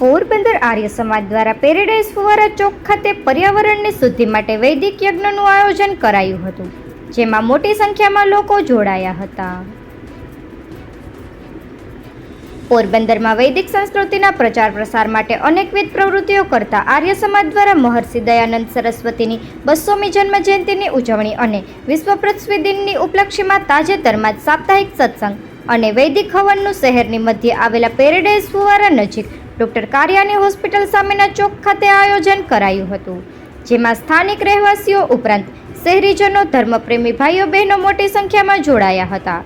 પોરબંદર આર્ય સમાજ દ્વારા પેરેડાઇઝ ફુવારા ચોક ખાતે પર્યાવરણની શુદ્ધિ માટે વૈદિક યજ્ઞનું આયોજન કરાયું હતું, જેમાં મોટી સંખ્યામાં લોકો જોડાયા હતા. પોરબંદરમાં વૈદિક સંસ્કૃતિના પ્રચાર પ્રસાર માટે અનેકવિધ પ્રવૃત્તિઓ કરતા આર્ય સમાજ દ્વારા મહર્ષિ દયાનંદ સરસ્વતીની બસોમી જન્મ જયંતિની ઉજવણી અને વિશ્વ પૃથ્વી દિનની ઉપલક્ષીમાં તાજેતરમાં જ સાપ્તાહિક સત્સંગ અને વૈદિક હવનનું શહેરની મધ્યે આવેલા પેરેડાઇઝ ફુવારા નજીક ડોક્ટર કારિયાની હોસ્પિટલ સામેના ચોક ખાતે આયોજન કરાયું હતું, જેમાં સ્થાનિક રહેવાસીઓ ઉપરાંત શહેરીજનો, ધર્મપ્રેમી ભાઈઓ, બહેનો મોટી સંખ્યામાં જોડાયા હતા.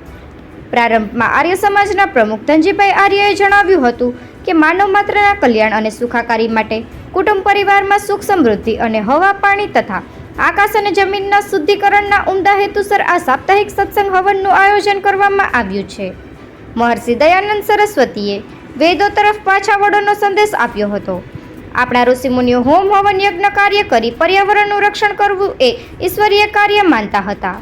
પ્રારંભમાં આર્ય સમાજના પ્રમુખ ધનજીભાઈ આર્યએ જણાવ્યું હતું કે માનવ માત્રના કલ્યાણ અને સુખાકારી માટે કુટુંબ પરિવારમાં સુખ સમૃદ્ધિ અને હવા, પાણી તથા આકાશ અને જમીનના શુદ્ધિકરણના ઉમદા હેતુસર આ સાપ્તાહિક સત્સંગ હવનનું આયોજન કરવામાં આવ્યું છે. મહર્ષિ દયાનંદ સરસ્વતીએ વેદો તરફ પાછા વળવાનો સંદેશ આપ્યો હતો. આપણા ઋષિમુનિઓ હોમ હવન યજ્ઞ કાર્ય કરી પર્યાવરણનું રક્ષણ કરવું એ ઈશ્વરીય કાર્ય માનતા હતા.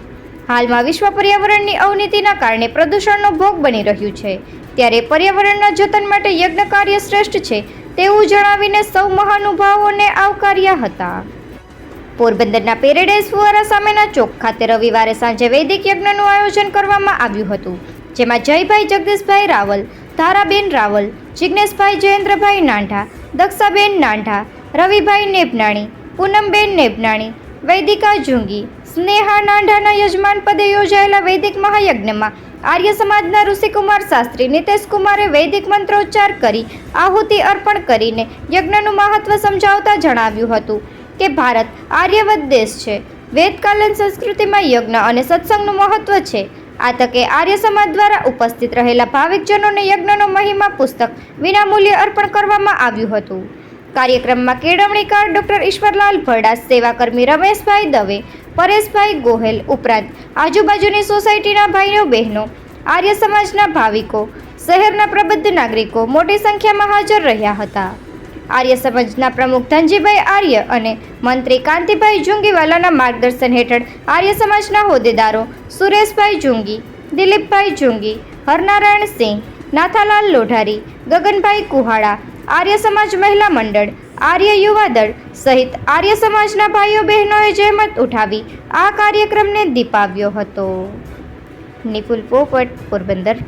હાલમાં વિશ્વ પર્યાવરણની અવનીતિના કારણે પ્રદૂષણનો ભોગ બની રહ્યું છે. ત્યારે પર્યાવરણના જતન માટે યજ્ઞ કાર્ય શ્રેષ્ઠ છે તેવું જણાવીને સૌ મહાનુભાવોને આવકાર્યા હતા. પોરબંદરના પેરેડાઇઝ ફુવારા સામેના ચોક ખાતે રવિવારે સાંજે વૈદિક યજ્ઞનું આયોજન કરવામાં આવ્યું હતું, જેમાં જયભાઈ જગદીશભાઈ રાવલ ધારાબેન રાવલ જિજ્ઞેશભાઈ જયેન્દ્રભાઈ નાંઢા, દક્ષાબેન નાંઢા, રવિભાઈ નેપનાણી પૂનમબેન નેપનાણી વૈદિકા જુંગી સ્નેહા નાંઢાના યજમાન પદે યોજાયેલા વૈદિક મહાયજ્ઞમાં આર્ય સમાજના ઋષિકુમાર શાસ્ત્રી, નિતેશ કુમારે વૈદિક મંત્રોચ્ચાર કરી, આહુતિ અર્પણ કરીને યજ્ઞનું મહત્વ સમજાવતા જણાવ્યું હતું કે ભારત આર્યવત દેશ છે. વેદકાલીન સંસ્કૃતિમાં યજ્ઞ અને સત્સંગનું મહત્વ છે. આ તકે આર્ય સમાજ દ્વારા ઉપસ્થિત રહેલા ભાવિકજનોને યજ્ઞનો મહિમા પુસ્તક વિનામૂલ્યે અર્પણ કરવામાં આવ્યું હતું. કાર્યક્રમમાં કેળવણીકાર ડોક્ટર ઈશ્વરલાલ ભરડા, સેવાકર્મી રમેશભાઈ દવે, પરેશભાઈ ગોહેલ ઉપરાંત આજુબાજુની સોસાયટીના ભાઈઓ, બહેનો, આર્ય સમાજના ભાવિકો, શહેરના પ્રબુદ્ધ નાગરિકો મોટી સંખ્યામાં હાજર રહ્યા હતા. આર્ય સમાજના પ્રમુખ ધનજીભાઈ આર્ય અને મંત્રી કાંતિભાઈ જુંગીવાલાના માર્ગદર્શન હેઠળ આર્ય સમાજના હોદ્દેદારો સુરેશભાઈ જુંગી, દિલીપભાઈ જુંગી, હરનારાયણ સિંહ, નાથાલાલ લોઢારી, ગગનભાઈ કુહાડા, આર્ય સમાજ મહિલા મંડળ, આર્ય યુવા દળ સહિત આર્ય સમાજના ભાઈઓ બહેનોએ જહેમત ઉઠાવી આ કાર્યક્રમને દીપાવ્યો હતો. નિપુલ પોપટ, પોરબંદર